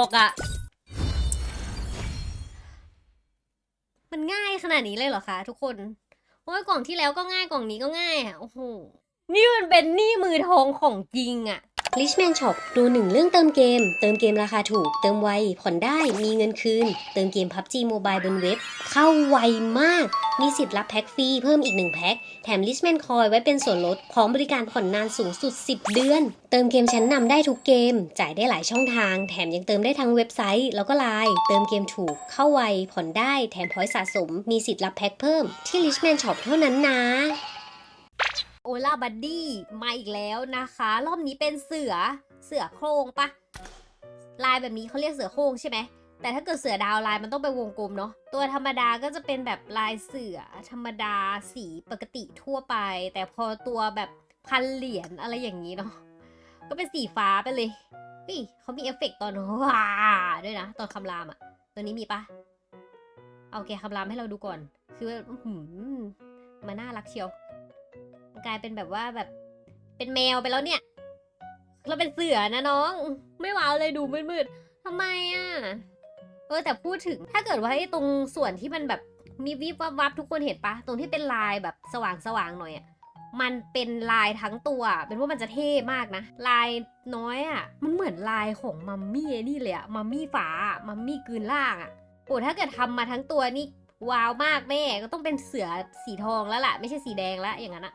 อกอะมันง่ายขนาดนี้เลยเหรอคะทุกคน โอ้ยกล่องที่แล้วก็ง่ายกล่องนี้ก็ง่ายอะโอ้โห นี่มันเป็นหนี้มือทองของจริงอะ Richman Shop ดูหนึ่งเรื่องเติมเกม เติมเกมราคาถูก เติมไว ผ่อนได้ มีเงินคืน เติมเกม PUBG Mobile บนเว็บ เข้าไวมาก มีสิทธิ์รับแพ็คฟรีเพิ่มอีก 1 แพ็ค แถม Richman Coin ไว้เป็นส่วนลด พร้อมบริการผ่อนนานสูงสุด 10 เดือน เติมเกมชั้นนำได้ทุกเกม จ่ายได้หลายช่องทาง แถมยังเติมได้ทั้งเว็บไซต์ แล้วก็ไลน์เติมเกมถูก เข้าไว ผ่อนได้ แถมพอยต์สะสม มีสิทธิ์รับแพ็คเพิ่ม ที่ Richman Shop เท่านั้นนะ ลาบัดดี้มาอีกแล้วนะคะ รอบนี้เป็นเสือเสือโครงปะลายแบบนี้เขาเรียกเสือโครงใช่ไหมแต่ถ้าเกิดเสือดาวลายมันต้องเป็นวงกลมเนาะตัวธรรมดาก็จะเป็นแบบลายเสือธรรมดาสีปกติทั่วไป แต่พอตัวแบบพันเหรียญอะไรอย่างนี้เนาะก็เป็นสีฟ้าไปเลยนี่เขามีเอฟเฟกต์ตอนว้าด้วยนะ ตอนคำรามอะตัวนี้มีปะเอาแกคำรามให้เราดูก่อน คือว่ามันน่ารักเชียว กลายเป็นแบบว่าแบบ เป็นแมวไปแล้วเนี่ย เราเป็นเสือนะน้อง ไม่ว้าวเลยดูมืดๆทำไมอะ เออแต่พูดถึงถ้าเกิดว่าไอ้ตรงส่วนที่มันแบบมีวิบวับวับทุกคนเห็นปะตรงที่เป็นลายแบบสว่างสว่างๆหน่อยอะมันเป็นลายทั้งตัวเป็นว่ามันจะเท่มากนะ ลายน้อยอะ มันเหมือนลายของมัมมี่ไอ้นี่เลยอะมัมมี่ฝาอะมัมมี่กลืนล่างอะโอ้ถ้าเกิดทำมาทั้งตัวนี่ว้าวมากแม่ก็ต้องเป็นเสือสีทองแล้วล่ะ ไม่ใช่สีแดงแล้วอย่างนั้นอะ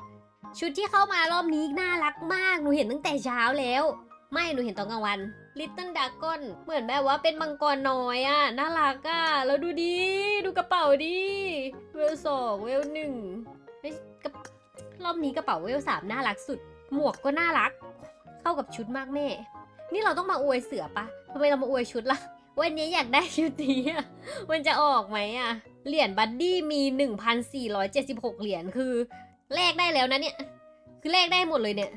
ชุดที่เข้ามารอบนี้น่ารักมาก หนูเห็นตั้งแต่เช้าแล้ว ไม่ หนูเห็นตอนกลางวัน Little Dragon เหมือนแบบว่าเป็นมังกรน้อยอะน่ารักอะแล้วดูดิดูกระเป๋าดิเวลสองเวลหนึ่งเฮ้ยกระรอบนี้กระเป๋าเวลสามน่ารักสุด หมวกก็น่ารัก เข้ากับชุดมากแม่ นี่เราต้องมาอวยเสือปะทำไมเรามาอวยชุดล่ะ วันนี้อยากได้ชุดนี้อะมันจะออกไหมอะเหรียญบัดดี้มี 1,476 เหรียญคือ แลกได้แล้วนะเนี่ย คือแลกได้หมดเลยเนี่ย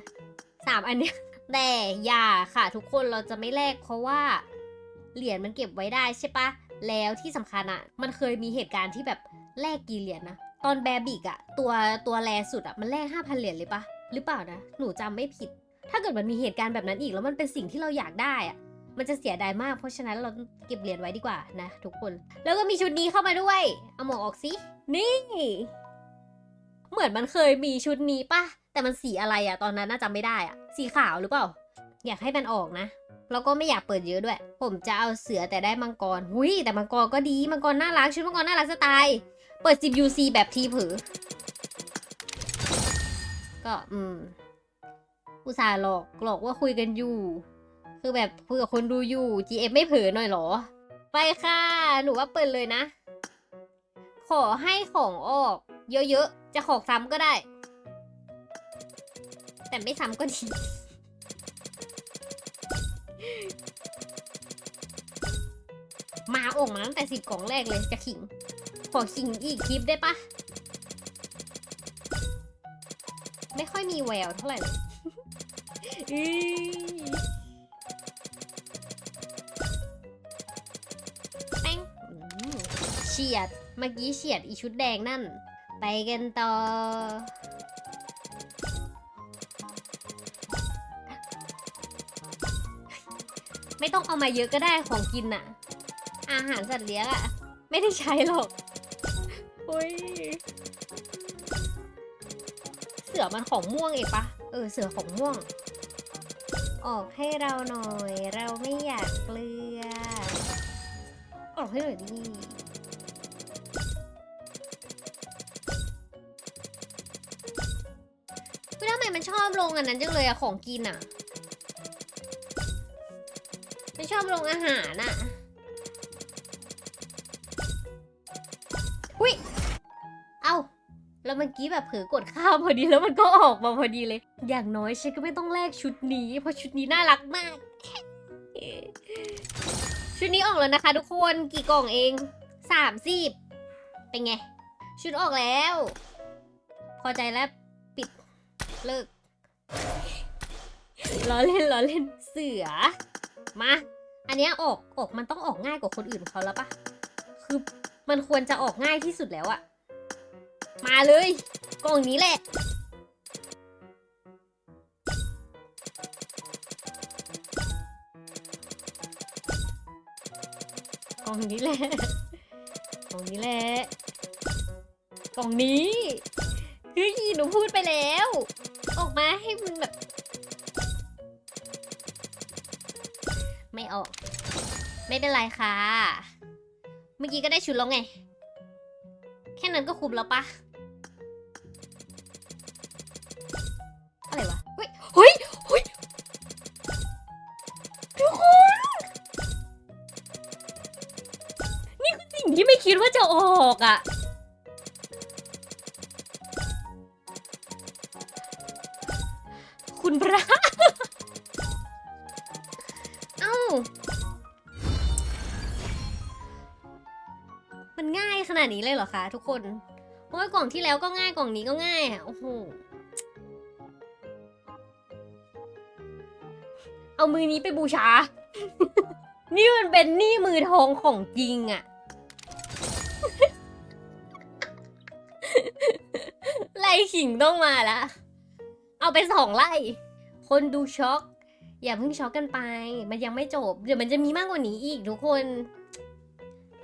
สามอันเนี้ยแต่อย่าค่ะทุกคนเราจะไม่แลกเพราะว่าเหรียญมันเก็บไว้ได้ใช่ปะแล้วที่สำคัญอะ่ะมันเคยมีเหตุการณ์ที่แบบแลกกี่เหรียญนะตอนแบบิกอะตัวตัวแรสุดอะมันแลกห้าพันเหรียญเลยปะหรือเปล่านะหนูจำไม่ผิด ถ้าเกิดมันมีเหตุการณ์แบบนั้นอีกแล้วมันเป็นสิ่งที่เราอยากได้อะมันจะเสียดายมากเพราะฉะนั้นเราเก็บเหรียญไว้ดีกว่านะทุกคน แล้วก็มีชุดนี้เข้ามาด้วย เอาหมวกออกสินี่ เหมือนมันเคยมีชุดนี้ปะแต่มันสีอะไรอะตอนนั้นน่าจำไม่ได้อะสีขาวหรือเปล่า อยากให้มันออกนะ แล้วก็ไม่อยากเปิดเยอะด้วย ผมจะเอาเสือแต่ได้มังกรหุยแต่มังกรก็ดี มังกรน่ารัก ชุดมังกรน่ารักสไตล์ เปิด 10 UC แบบทีเผือ ก็อืมอุตส่าห์หลอกหลอกว่าคุยกันอยู่ คือแบบคุยกับคนดูอยู่ GM ไม่เผลอหน่อยหรอ ไปค่ะ หนูว่าเปิดเลยนะ ขอให้ของออก เยอะๆ จะขอซ้ำก็ได้ แต่ไม่ซ้ำก็ดี มาออกมาตั้งแต่สิบกล่องแรกเลยจะขิง ขอขิงอีกคลิปได้ปะ ไม่ค่อยมีแววเท่าไหร่เลยอื้อแป้งเฉียด เมื่อกี้เฉียดอีชุดแดงนั่น ไปกันต่อ ไม่ต้องเอามาเยอะก็ได้ของกินอะอาหารสัตว์เลี้ยงอะไม่ได้ใช้หรอกโอ้ยเสือมันของม่วงเองปะเออเสือของม่วง ออกให้เราหน่อย เราไม่อยากเกลือออกให้หน่อยดิ อบลงอันนั้นจังเลยอะของกินอะไม่ชอบลงอาหารอะหุยเอาแล้วเมื่อกี้แบบเผลอกดข้าวพอดีแล้วมันก็ออกมาพอดีเลย อย่างน้อยฉันก็ไม่ต้องแลกชุดนี้ เพราะชุดนี้น่ารักมาก ชุดนี้ออกแล้วนะคะ ทุกคนกี่กล่องเองสามสิบเป็นไง ชุดออกแล้ว พอใจแล้วปิดเลิก ล้อเล่นล้อเล่นเสือ มา อันเนี้ยออกออกมันต้องออกง่ายกว่าคนอื่นเขาแล้วปะคือมันควรจะออกง่ายที่สุดแล้วอะมาเลยกล่องนี้แหละกล่องนี้แหละกล่องนี้แหละกล่องนี้เฮ้ยหนูพูดไปแล้ว ออกมาให้มันแบบ ไม่ออก ไม่เป็นไรค่ะ เมื่อกี้ก็ได้ชุดแล้วไง แค่นั้นก็คุ้มแล้วปะอะไรวะเฮ้ยเฮ้ยเฮ้ยทุกคน นี่คือสิ่งที่ไม่คิดว่าจะออกอะ่ นาดนี้เลยเหรอคะทุกคนเพราะว่ากล่องที่แล้วก็ง่ายกล่องนี้ก็ง่ายอะโอ้โหเอามือนี้ไปบูชา นี่มันเป็นนี้มือทองของจริงอะไล่ขิงต้องมาละ เอาไปสองไล่ คนดูช็อก อย่าเพิ่งช็อกกันไป มันยังไม่จบ เดี๋ยวมันจะมีมากกว่านี้อีกทุกคน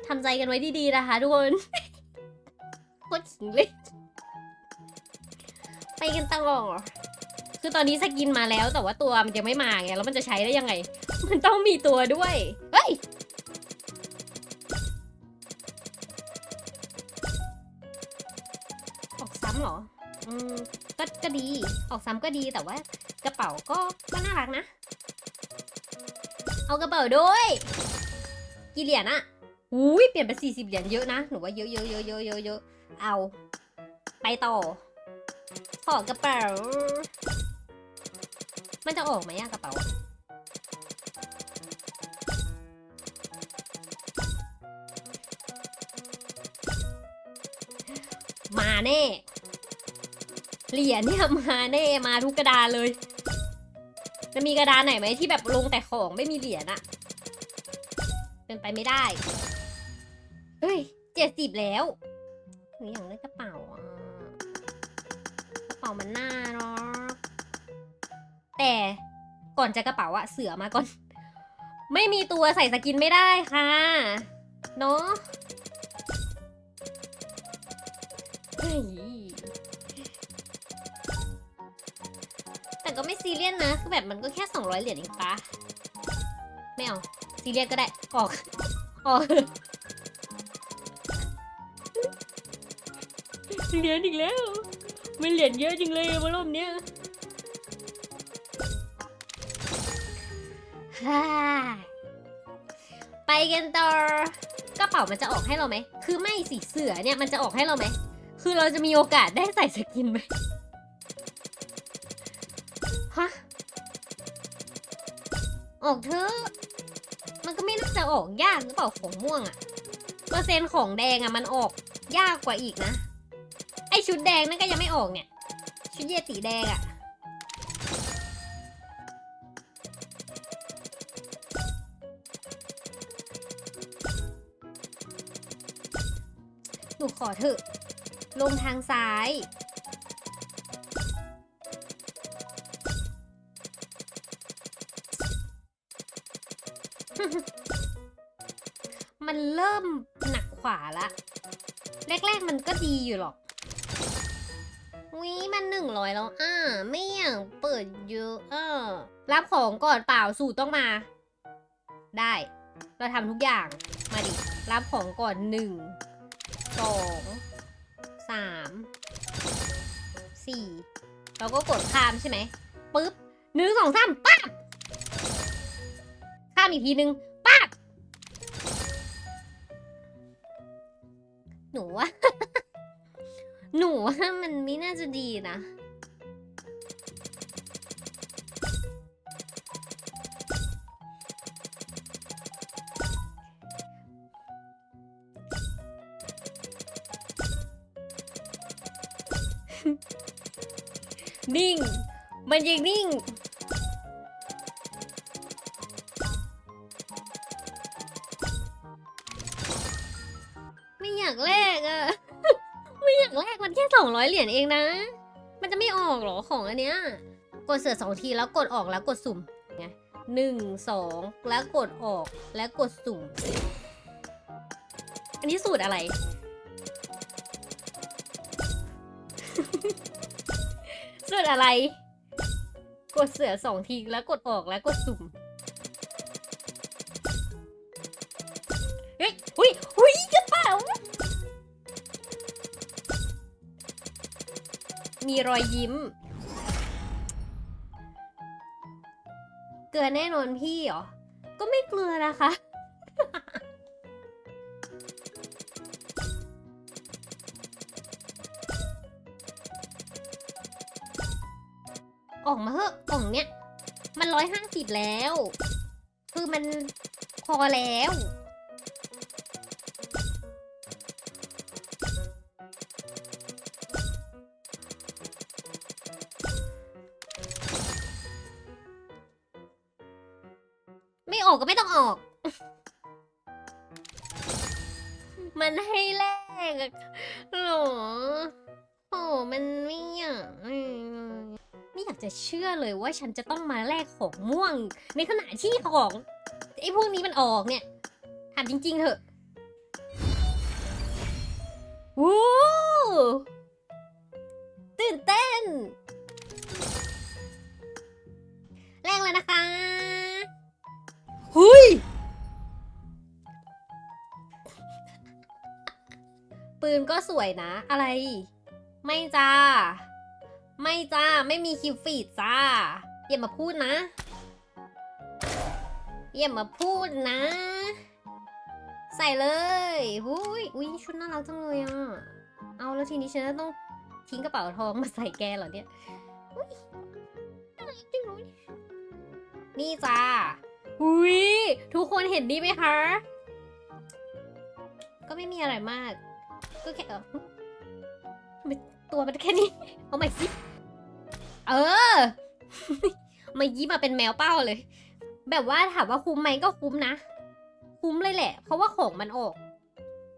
ทำใจกันไว้ดีๆนะคะทุกคนโคตรขิงเลย ไปกันต่อคือตอนนี้สกินมาแล้วแต่ว่าตัวมันยังไม่มาไงแล้วมันจะใช้ได้ยังไง มันต้องมีตัวด้วย เฮ้ยออกซ้ำเหรอ อืมก็ก็ดี ออกซ้ำก็ดีแต่ว่ากระเป๋าก็ก็น่ารักนะ เอากระเป๋าด้วย กี่เหรียญอะ อุ้ยเปลี่ยนไปสี่สิบเหรียญเยอะนะ หนูว่าเยอะเยอะเยอะเยอะเยอะเยอะเอา ไปต่อขอกระเป๋า มันจะออกไหมอะกระเป๋า มาแน่ เหรียญเนี่ยมาแน่มาทุกกระดานเลย จะมีกระดานไหนไหมที่แบบลงแต่ของไม่มีเหรียญอะเป็นไปไม่ได้ เฮ้ยเจ็ดสิบแล้วหนูอยากได้กระเป๋าอะกระเป๋ามันน่ารักแต่ก่อนจะกระเป๋าอะเสือมาก่อน ไม่มีตัวใส่สกินไม่ได้ค่ะเนาะแต่ก็ไม่ซีเรียสนะคือแบบมันก็แค่ 200 เหรียญเองปะไม่เอา ซีเรียสก็ได้ ออก ออก เหรียญอีกแล้ว มันเหรียญเยอะจริงเลยมารอบเนี้ยฮ่าไปกันต่อกระเป๋ามันจะออกให้เราไหม คือไม่สีเสือเนี่ยมันจะออกให้เราไหม คือเราจะมีโอกาสได้ใส่สกินไหมฮะ ออกเถอะ มันก็ไม่น่าจะออกยากหรือเปล่าของม่วงอะเปอร์เซ็นต์ของแดงอะมันออกยากกว่าอีกนะ อชุดแดงนั่นก็ยังไม่ออกเนี่ย ชุดเยติแดงอะหนูขอเถอะ ลงทางซ้าย มันเริ่มหนักขวาละ แรก ๆ มันก็ดีอยู่หรอก วิมันหนึ่งร้อยแล้วอ่าไม่อยากเปิดเยอะอ่ารับของก่อนเปล่าสูตรต้องมา ได้ เราทำทุกอย่างมาดิ รับของก่อนหนึ่งสองสามสี่เราก็กดข้ามใช่ไหมปึ๊บหนึ่งสองสามปั๊บข้ามอีกทีหนึ่งปั๊บหนูว่า ว่ามันไม่น่าจะดีนะนิ่ง มันยังนิ่ง ร้อยเหรียญเองนะ มันจะไม่ออกหรอของอันเนี้ย กดเสือสองทีแล้วกดออกแล้วกดสุ่มไงหนึ่งสองแล้วกดออกแล้วกดสุ่ม อันนี้สูตรอะไร สูตรอะไร กดเสือสองทีแล้วกดออกแล้วกดสุ่ม มีรอยยิ้ม เกลือแน่นอนพี่เหรอ ก็ไม่เกลือนะคะ ออกมาเหอะกล่องเนี้ย มันร้อยห้าสิบแล้ว คือมันพอแล้ว ออกก็ไม่ต้องออก มันให้แลกอะหรอโอ้มันไม่อยากไม่อยากจะเชื่อเลยว่าฉันจะต้องมาแลกของม่วง ในขณะที่ของไอ้พวกนี้มันออกเนี่ยถามจริง ๆ เถอะวู้ ปืนก็สวยนะ อะไร ไม่จ้า ไม่จ้า ไม่มีคิวฟีดจ้า อย่ามาพูดนะ อย่ามาพูดนะ ใส่เลยหุยอุ้ยชุดน่ารักจังเลยอะ เอาแล้วทีนี้ฉันจะต้องทิ้งกระเป๋าทองมาใส่แกเหรอเนี่ยอุ๊ยน่ารักจังเลยนี่จ้าหุยทุกคนเห็นนี่ไหมคะ ก็ไม่มีอะไรมาก ก็แค่เออตัวมันแค่นี้ เอาใหม่สิเออ มายิ้มมาเป็นแมวเป้าเลย แบบว่าถามว่าคุ้มไหมก็คุ้มนะ คุ้มเลยแหละ เพราะว่าของมันออก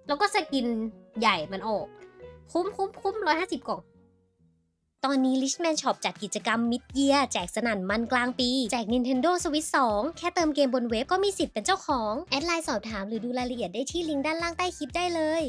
แล้วก็สกินใหญ่มันออก คุ้มคุ้มคุ้มร้อยห้าสิบกล่องตอนนี้ Richman Shop จัดกิจกรรม Mid Year แจกสนั่นมันกลางปี แจก Nintendo Switch 2 แค่เติมเกมบนเว็บก็มีสิทธิ์เป็นเจ้าของ แอดไลน์สอบถามหรือดูรายละเอียดได้ที่ลิงก์ด้านล่างใต้คลิปได้เลย